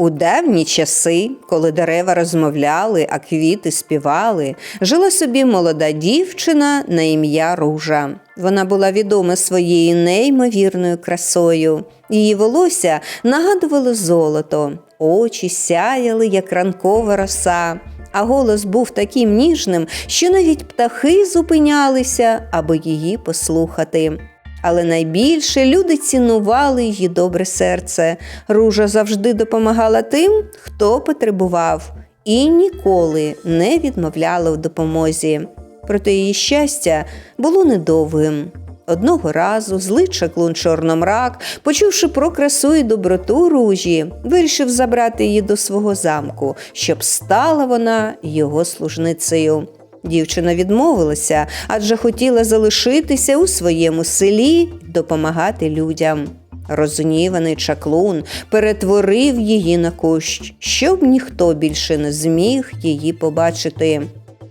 У давні часи, коли дерева розмовляли, а квіти співали, жила собі молода дівчина на ім'я Ружа. Вона була відома своєю неймовірною красою. Її волосся нагадувало золото, очі сяяли, як ранкова роса, а голос був таким ніжним, що навіть птахи зупинялися, аби її послухати. Але найбільше люди цінували її добре серце. Ружа завжди допомагала тим, хто потребував, і ніколи не відмовляла в допомозі. Проте її щастя було недовгим. Одного разу злий чаклун Чорномрак, почувши про красу і доброту ружі, вирішив забрати її до свого замку, щоб стала вона його служницею. Дівчина відмовилася, адже хотіла залишитися у своєму селі допомагати людям. Розгніваний чаклун перетворив її на кущ, щоб ніхто більше не зміг її побачити.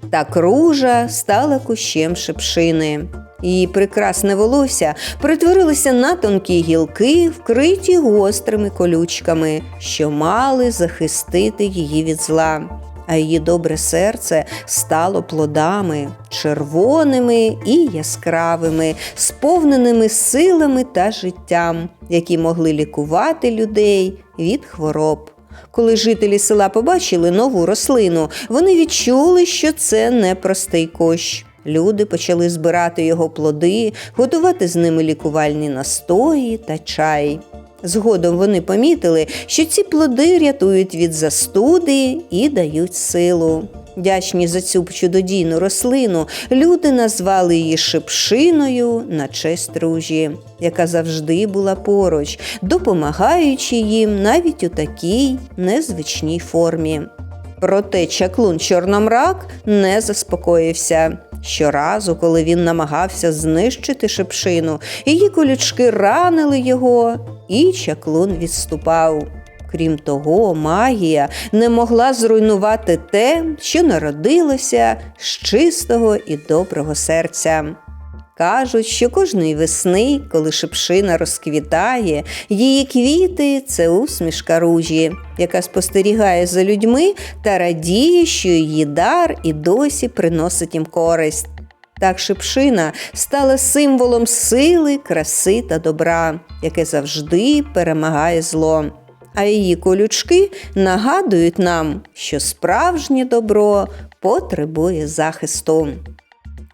Так ружа стала кущем шипшини. Її прекрасне волосся перетворилося на тонкі гілки, вкриті гострими колючками, що мали захистити її від зла а її добре серце стало плодами червоними і яскравими, сповненими силами та життям, які могли лікувати людей від хвороб. Коли жителі села побачили нову рослину, вони відчули, що це не простий кощ. Люди почали збирати його плоди, готувати з ними лікувальні настої та чай. Згодом вони помітили, що ці плоди рятують від застуди і дають силу. Вдячні за цю чудодійну рослину люди назвали її шипшиною на честь ружі, яка завжди була поруч, допомагаючи їм навіть у такій незвичній формі. Проте чаклун Чорномрак не заспокоївся. Щоразу, коли він намагався знищити шипшину, її колючки ранили його, і чаклун відступав. Крім того, магія не могла зруйнувати те, що народилося з чистого і доброго серця. Кажуть, що кожної весни, коли шипшина розквітає, її квіти це усмішка ружі, яка спостерігає за людьми та радіє, що її дар і досі приносить їм користь. Так шипшина стала символом сили, краси та добра, яке завжди перемагає зло. А її колючки нагадують нам, що справжнє добро потребує захисту.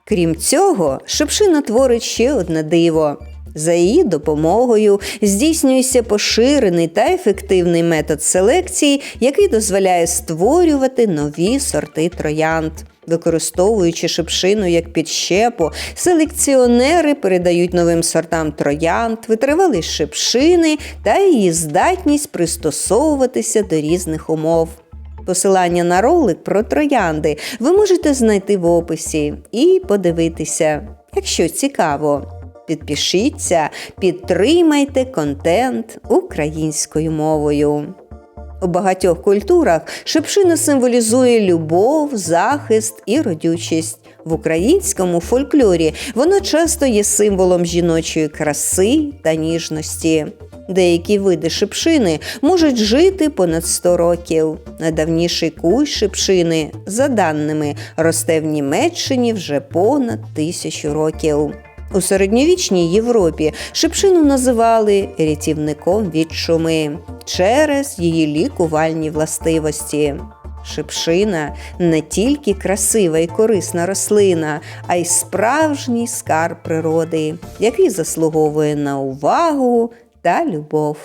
Крім цього, шипшина творить ще одне диво. За її допомогою здійснюється поширений та ефективний метод селекції, який дозволяє створювати нові сорти троянд. Використовуючи шипшину як підщепу, селекціонери передають новим сортам троянд, витривалість шипшини та її здатність пристосовуватися до різних умов. Посилання на ролик про троянди ви можете знайти в описі і подивитися, якщо цікаво. Підпишіться, підтримайте контент українською мовою. У багатьох культурах шипшина символізує любов, захист і родючість. В українському фольклорі воно часто є символом жіночої краси та ніжності. Деякі види шипшини можуть жити понад 100 років. Найдавніший куй шипшини, за даними, росте в Німеччині вже понад тисячу років. У середньовічній Європі шипшину називали рятівником від шуми через її лікувальні властивості. Шипшина не тільки красива і корисна рослина, а й справжній скарб природи, який заслуговує на увагу та любов.